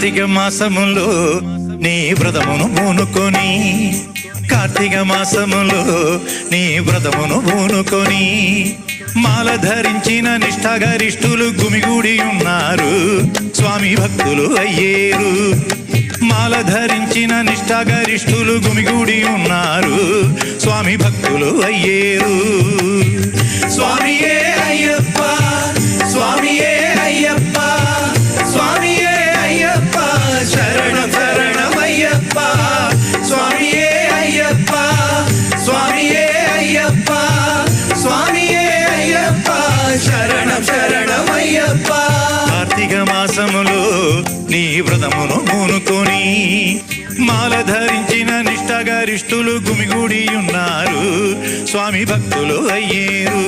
కార్తీక మాసములో నీ వ్రతమును పూనుకొని కార్తీక మాసములో నీ వ్రతమును పూనుకొని మాల ధరించిన నిష్ఠాగరిష్ఠులు గుమిగూడి ఉన్నారు స్వామి భక్తులు అయ్యేరు. మాల ధరించిన నిష్ఠాగరిష్ఠులు గుమిగూడి ఉన్నారు స్వామి భక్తులు అయ్యేరు. కార్తీక మాసములో నీ వ్రతమును మూనుకొని మాల ధరించిన నిష్ఠాగరిష్ఠులు గుమిగూడి ఉన్నారు. స్వామి భక్తులు అయ్యేరు.